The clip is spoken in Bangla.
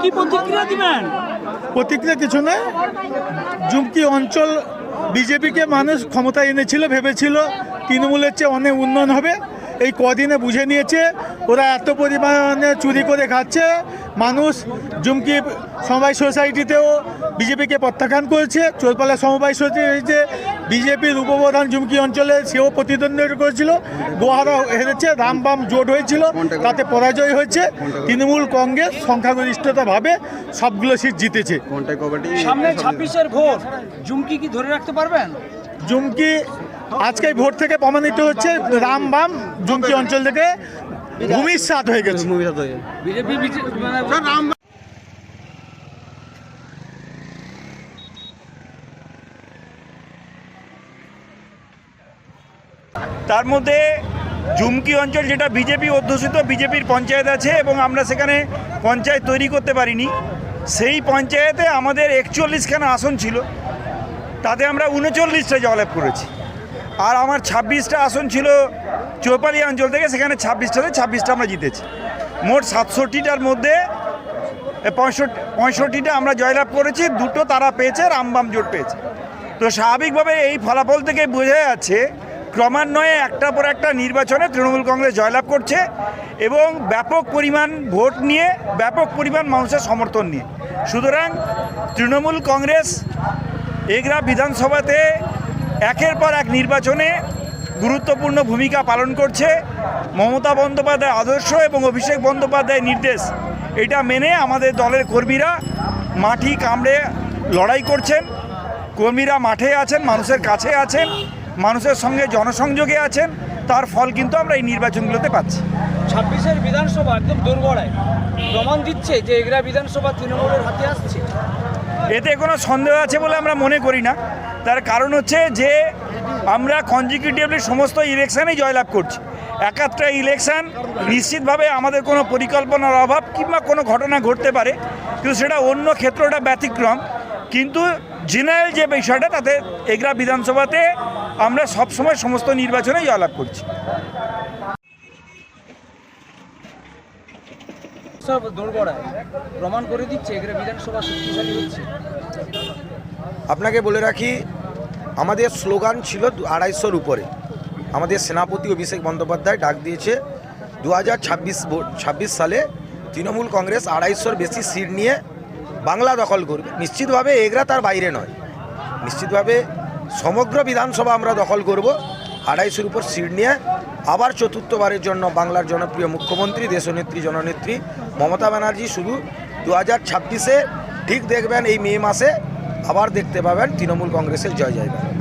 কি প্রতিক্রিয়া দিবেন? প্রতিক্রিয়া কিছু নয় জুমকি অঞ্চল বিজেপিকে মানুষ ক্ষমতা এনেছিল, ভেবেছিল, তৃণমূলের চেয়ে অনেক উন্নয়ন হবে। এই কদিনে বুঝে নিয়েছে ওরা এত পরিমাণে চুরি করে খাচ্ছে মানুষ জুমকি সমবায় সোসাইটিতেও বিজেপিকে প্রত্যাখ্যান করেছে চোরপালা সমবায় সোসাইটিতে বিজেপির উপপ্রধান জুমকি অঞ্চলে সেও প্রতিদ্বন্দ্বিতা করেছিল গোহারা হেরেছে রামবাম জোট হয়েছিল তাতে পরাজয় হয়েছে তৃণমূল কংগ্রেস সংখ্যাগরিষ্ঠতাভাবে সবগুলো সিট জিতেছে। সামনে ছাব্বিশের ভোট জুমকি কি ধরে রাখতে পারবেন? জুমকি আজকে ভোট থেকে প্রমাণিত হচ্ছে রামবাম জুমকি অঞ্চল থেকে ভূমির সাত হয়ে গেছে। মানে তার মধ্যে জুমকি অঞ্চল যেটা বিজেপি অধ্যুষিত বিজেপির পঞ্চায়েত আছে এবং আমরা সেখানে পঞ্চায়েত তৈরি করতে পারিনি। সেই পঞ্চায়েতে আমাদের একচল্লিশখানা আসন ছিল। তাতে আমরা উনচল্লিশটা জয়লাভ করেছি। আর আমার ছাব্বিশটা আসন ছিল চৌপালি অঞ্চল থেকে, সেখানে ছাব্বিশটাতে ছাব্বিশটা আমরা জিতেছি। মোট সাতষট্টিটার মধ্যে পঁয়ষট্টি, পঁয়ষট্টিটা আমরা জয়লাভ করেছি, দুটো তারা পেয়েছে রামবাম জোট পেয়েছে। তো স্বাভাবিকভাবে এই ফলাফল থেকে বোঝা যাচ্ছে, ক্রমান্বয়ে একটার পর একটা নির্বাচনে তৃণমূল কংগ্রেস জয়লাভ করছে এবং ব্যাপক পরিমাণ ভোট নিয়ে, ব্যাপক পরিমাণ মানুষের সমর্থন নিয়ে। সুতরাং তৃণমূল কংগ্রেস এগরা বিধানসভাতে একের পর এক নির্বাচনে গুরুত্বপূর্ণ ভূমিকা পালন করছে মমতা বন্দ্যোপাধ্যায় আদর্শ এবং অভিষেক বন্দ্যোপাধ্যায়ের নির্দেশ। এটা মেনে আমাদের দলের কর্মীরা মাটি কামড়ে লড়াই করছেন। কর্মীরা মাঠে আছেন মানুষের কাছে আছেন মানুষের সঙ্গে জনসংযোগে আছেন। তার ফল কিন্তু আমরা এই নির্বাচনগুলোতে পাচ্ছি। ছাব্বিশের বিধানসভা একদম দোরগড়ায় প্রমাণ দিচ্ছে যে এগরা বিধানসভা তৃণমূলের হাতে আসছে। এতে কোনো সন্দেহ আছে বলে আমরা মনে করি না। তার কারণ হচ্ছে যে আমরা কনজিকিউটিভলি সমস্ত ইলেকশানেই জয়লাভ করছি। একাত্রা ইলেকশান নিশ্চিতভাবে আমাদের কোনো পরিকল্পনার অভাব কিংবা কোনো ঘটনা ঘটতে পারে কিন্তু সেটা অন্য ক্ষেত্রটা ব্যতিক্রম। কিন্তু জেনারেল যে বিষয়টা তাতে এগরা বিধানসভাতে আমরা সবসময় সমস্ত নির্বাচনে জয়লাভ করছি। সব দোরগড়ায় প্রমাণ করে দিচ্ছে এগরা বিধানসভা শক্তিশালী হচ্ছে। আপনাকে বলে রাখি আমাদের স্লোগান ছিল আড়াইশোর উপরে। আমাদের সেনাপতি অভিষেক বন্দ্যোপাধ্যায় ডাক দিয়েছে, দু হাজার ছাব্বিশ সালে তৃণমূল কংগ্রেস আড়াইশোর বেশি সিট নিয়ে বাংলা দখল করবে। নিশ্চিতভাবে এগরা তার বাইরে নয়। নিশ্চিতভাবে সমগ্র বিধানসভা আমরা দখল করব। আড়াইশোর উপর সিট নিয়ে আবার চতুর্থবারের জন্য বাংলার জনপ্রিয় মুখ্যমন্ত্রী, দেশনেত্রী, জননেত্রী মমতা ব্যানার্জি শুধু দু হাজার ঠিক দেখবেন এই মে মাসে আবার দেখতে পাবেন তৃণমূল কংগ্রেসের জয় জয়গান।